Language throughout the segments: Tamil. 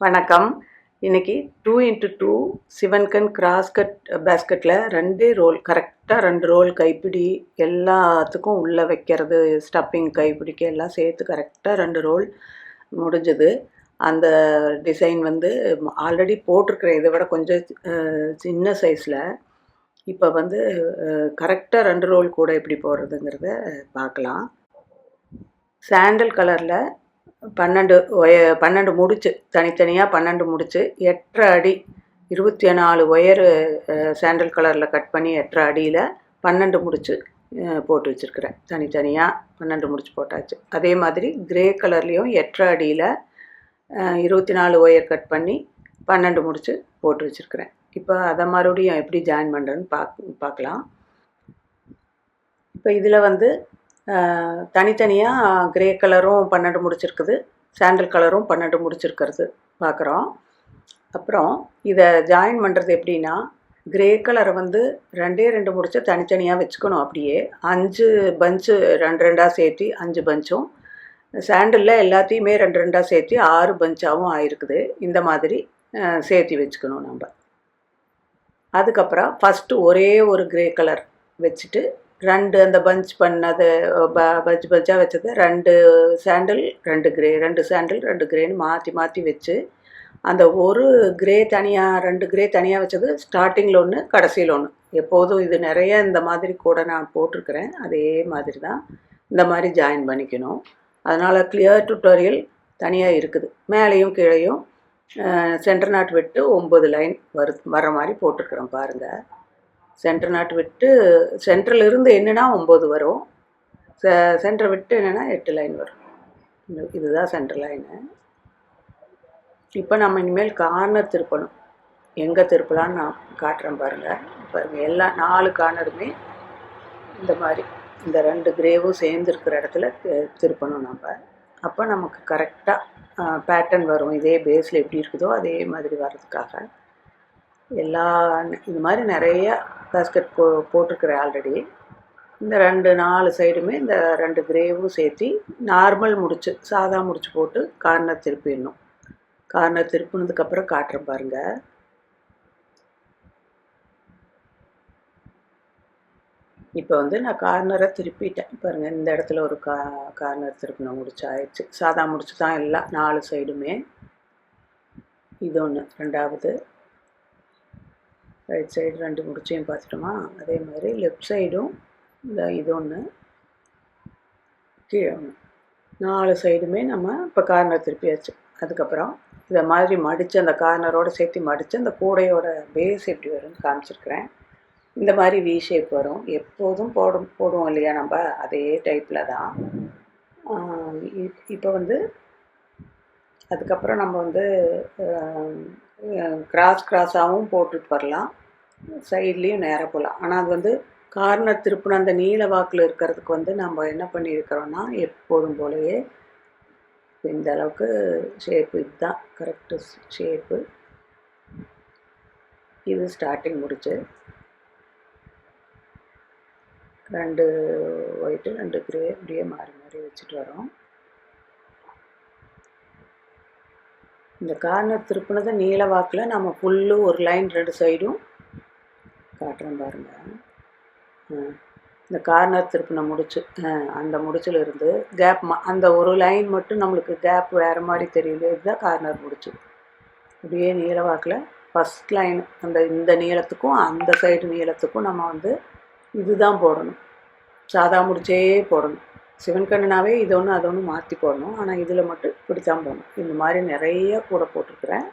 வணக்கம். இன்னைக்கு டூ இன்ட்டு டூ சிவன்கன் கிராஸ்கட் பேஸ்கெட்டில் ரெண்டே ரோல் கரெக்டாக ரெண்டு ரோல் கைப்பிடி எல்லாத்துக்கும் உள்ளே வைக்கிறது ஸ்டப்பிங் கைப்பிடிக்கு எல்லாம் சேர்த்து கரெக்டாக ரெண்டு ரோல் முடிஞ்சது. அந்த டிசைன் வந்து ஆல்ரெடி போட்டிருக்கிறேன். இதை விட கொஞ்சம் uh, சின்ன சைஸில் இப்போ வந்து uh, கரெக்டாக ரெண்டு ரோல் கூட எப்படி போடுறதுங்கிறத பார்க்கலாம். சாண்டல் கலரில் பன்னெண்டு ஒய பன்னெண்டு முடிச்சு தனித்தனியாக பன்னெண்டு முடிச்சு எட்டரை அடி இருபத்தி நாலு ஒயரு சாண்டல் கலரில் கட் பண்ணி எட்டரை அடியில் பன்னெண்டு முடிச்சு போட்டு வச்சுருக்கிறேன். தனித்தனியாக பன்னெண்டு முடிச்சு போட்டாச்சு. அதே மாதிரி கிரே கலர்லேயும் எட்டரை அடியில் இருபத்தி நாலு ஒயர் கட் பண்ணி பன்னெண்டு முடிச்சு போட்டு வச்சுருக்கிறேன். இப்போ அதை மறுபடியும் எப்படி ஜாயின் பண்ணுறேன்னு பாக் பார்க்கலாம் இப்போ இதில் வந்து தனித்தனியாக கிரே கலரும் பன்னெண்டு முடிச்சிருக்குது. சாண்டல் கலரும் பன்னெண்டு முடிச்சிருக்கிறது பார்க்குறோம் அப்புறம் இதை ஜாயின் பண்ணுறது எப்படின்னா கிரே கலரை வந்து ரெண்டே ரெண்டு முடிச்ச தனித்தனியாக வச்சுக்கணும் அப்படியே. அஞ்சு பஞ்சு ரெண்டு ரெண்டாக சேர்த்து அஞ்சு பஞ்சும் சாண்டலில் எல்லாத்தையுமே ரெண்டு ரெண்டாக சேர்த்து ஆறு பஞ்சாகவும் ஆயிருக்குது. இந்த மாதிரி சேர்த்து வச்சுக்கணும் நம்ம அதுக்கப்புறம் ஃபஸ்ட்டு ஒரே ஒரு கிரே கலர் வச்சுட்டு ரெண்டு அந்த பஞ்ச் பண்ணது ப- பஞ்ச் பஜ்ஜாக வச்சது ரெண்டு சாண்டில் ரெண்டு கிரே ரெண்டு சாண்டில் ரெண்டு கிரேன்னு மாற்றி மாற்றி வச்சு அந்த ஒரு கிரே தனியாக ரெண்டு கிரே தனியாக வச்சது ஸ்டார்டிங்கில் ஒன்று கடைசியில் ஒன்று எப்போதும் இது நிறைய இந்த மாதிரி கூட நான் போட்டிருக்கிறேன். அதே மாதிரி தான் இந்த மாதிரி ஜாயின் பண்ணிக்கணும். அதனால் கிளியர் டுட்டோரியல் தனியாக இருக்குது. மேலேயும் கீழேயும் சென்டர் நாட் விட்டு ஒம்பது லைன் வரு வர மாதிரி போட்டிருக்கிறேன் பாருங்கள் சென்ட்ரு நாட்டு விட்டு சென்ட்ரல் இருந்து என்னென்னா ஒம்பது வரும். சென்டரை விட்டு என்னென்னா எட்டு லைன் வரும். இதுதான் சென்ட்ரல் லைனு. இப்போ நம்ம இனிமேல் கார்னர் திருப்பணும். எங்கே திருப்பலான்னு நான் காட்டுறேன் பாருங்கள் பாருங்கள் எல்லா நாலு கார்னருமே இந்த மாதிரி இந்த ரெண்டு கிரேவும் சேர்ந்து இருக்கிற இடத்துல திருப்பணும் நம்ம. அப்போ நமக்கு கரெக்டாக பேட்டர்ன் வரும். இதே பேஸில் எப்படி இருக்குதோ அதே மாதிரி வர்றதுக்காக. எல்லா இது மாதிரி நிறைய பேஸ்கெட் போ போட்டிருக்கிறேன் ஆல்ரெடி இந்த ரெண்டு நாலு சைடுமே இந்த ரெண்டு கிரேவும் சேர்த்து நார்மல் முடிச்சு சாதா முடிச்சு போட்டு கார்னர் திருப்பிடணும் கார்னர் திருப்பினதுக்கப்புறம் காட்டுறேன் பாருங்க. இப்போ வந்து நான் கார்னரை திருப்பிட்டேன். பாருங்க இந்த இடத்துல ஒரு கா கார்னர் திருப்பின முடிச்சாயிடுச்சு சாதா முடிச்சு தான் எல்லாம் நாலு சைடுமே இது ஒன்று ரெண்டாவது. ரைட் சைடு ரெண்டு முடிச்சையும் பார்த்துட்டோமா? அதே மாதிரி லெஃப்ட் சைடும் இந்த இது ஒன்று கீழே ஒன்று நாலு சைடுமே நம்ம இப்போ கார்னர் திருப்பியாச்சு. அதுக்கப்புறம் இதை மாதிரி மடித்து அந்த கார்னரோட சேர்த்து மடித்து அந்த கூடையோட பேஸ் எப்படி வரும்னு காமிச்சிருக்கிறேன். இந்த மாதிரி வி ஷேப் வரும். எப்போதும் போடும் போடுவோம் இல்லையா நம்ம? அதே டைப்பில் தான். இப்போ வந்து அதுக்கப்புறம் நம்ம வந்து கிராஸ் கிராஸாகவும் போட்டுட்டு வரலாம். சைட்லேயும் நேராக போகலாம் ஆனால் அது வந்து கார்னர் திருப்பின அந்த நீல வாக்கில் இருக்கிறதுக்கு வந்து நம்ம என்ன பண்ணியிருக்கிறோன்னா எப்போதும் போலவே இந்த அளவுக்கு ஷேப்பு இதுதான். கரெக்டு ஷேப்பு இது ஸ்டார்டிங் முடிச்சு ரெண்டு ஒயிட்டு ரெண்டு கிரே இப்படியே மாறி மாறி வச்சுட்டு வரோம். இந்த கார்னர் திருப்பினதை நீல வாக்கில் நம்ம ஃபுல்லு ஒரு லைன் ரெண்டு சைடும் காட்டுறோம் பாருங்க. இந்த கார்னர் திருப்பின முடிச்சு அந்த முடிச்சில் இருந்து கேப் அந்த ஒரு லைன் மட்டும் நம்மளுக்கு கேப் வேறு மாதிரி தெரியல இதுதான் கார்னர் முடிச்சு. அப்படியே நீல வாக்கில் ஃபஸ்ட் லைன் அந்த இந்த நீளத்துக்கும் அந்த சைடு நீளத்துக்கும் நம்ம வந்து இதுதான் போடணும். சாதா முடிச்சே போடணும். சிவன் கண்ணனாவே இது ஒன்று அது ஒன்று மாற்றி போடணும். ஆனால் இதில் மட்டும் இப்படி தான் இந்த மாதிரி நிறைய கூட போட்டிருக்கிறேன்.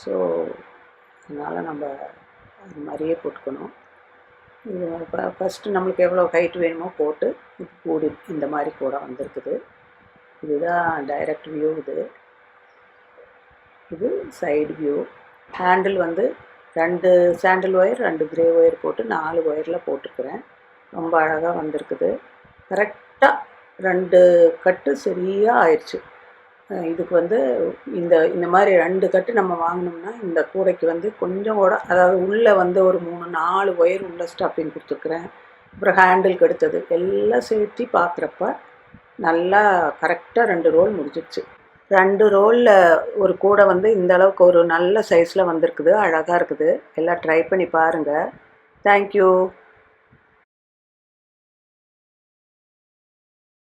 ஸோ அதனால் நம்ம அது மாதிரியே போட்டுக்கணும். இது இப்போ ஃபஸ்ட்டு நம்மளுக்கு எவ்வளோ ஹைட் வேணுமோ போட்டு இப்போ கூடி இந்த மாதிரி கூட வந்திருக்குது. இதுதான் டைரக்ட் வியூ இது. இது சைடு வியூ ஹேண்டில் வந்து ரெண்டு சாண்டில் ஒயர் ரெண்டு கிரே ஒயர் போட்டு நாலு ஒயரில் போட்டுக்கிறேன். ரொம்ப அழகாக வந்திருக்குது. கரெக்ட் கரெக்டாக ரெண்டு கட்டு சரியாக ஆயிடுச்சு. இதுக்கு வந்து இந்த இந்த மாதிரி ரெண்டு கட்டு நம்ம வாங்கினோம்னா இந்த கூடைக்கு வந்து கொஞ்சம் கூட அதாவது உள்ளே வந்து ஒரு மூணு நாலு ஒயர் உள்ள ஸ்டஃபிங் கொடுத்துருக்குறேன். அப்புறம் ஹேண்டிலுக்கு எடுத்தது எல்லாம் சேர்த்து பார்க்குறப்ப நல்லா கரெக்டாக ரெண்டு ரோல் முடிஞ்சிடுச்சு ரெண்டு ரோலில் ஒரு கூடை வந்து இந்த அளவுக்கு ஒரு நல்ல சைஸில் வந்திருக்குது அழகாக இருக்குது. எல்லாம் ட்ரை பண்ணி பாருங்கள் தேங்க்யூ